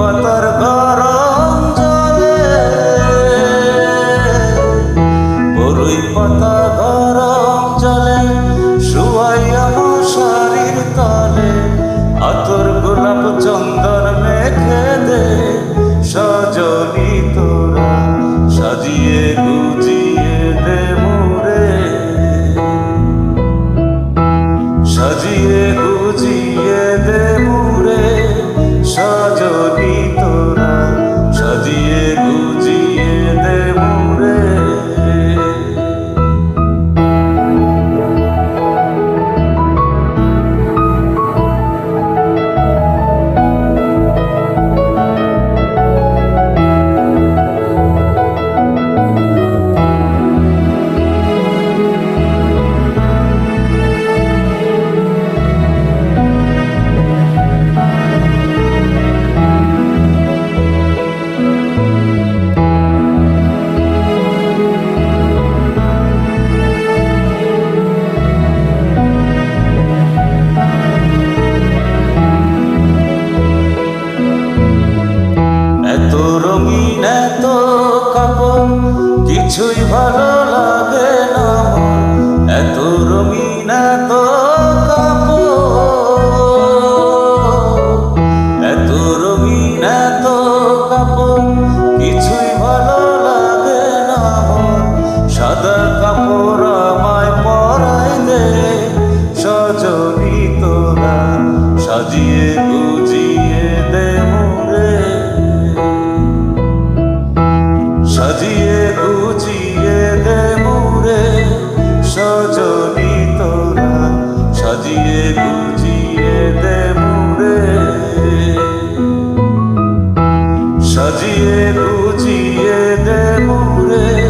mata রঙিন এত কাপড়, কিছুই ভালো লাগে না। এত রঙিন এত এত রঙিন এত কাপড়, কিছুই ভালো লাগে না সাদা কাপড় আমায় পরাই দে, সজনী সাজিয়ে গুজিয়ে বুঝিয়ে দে মোরে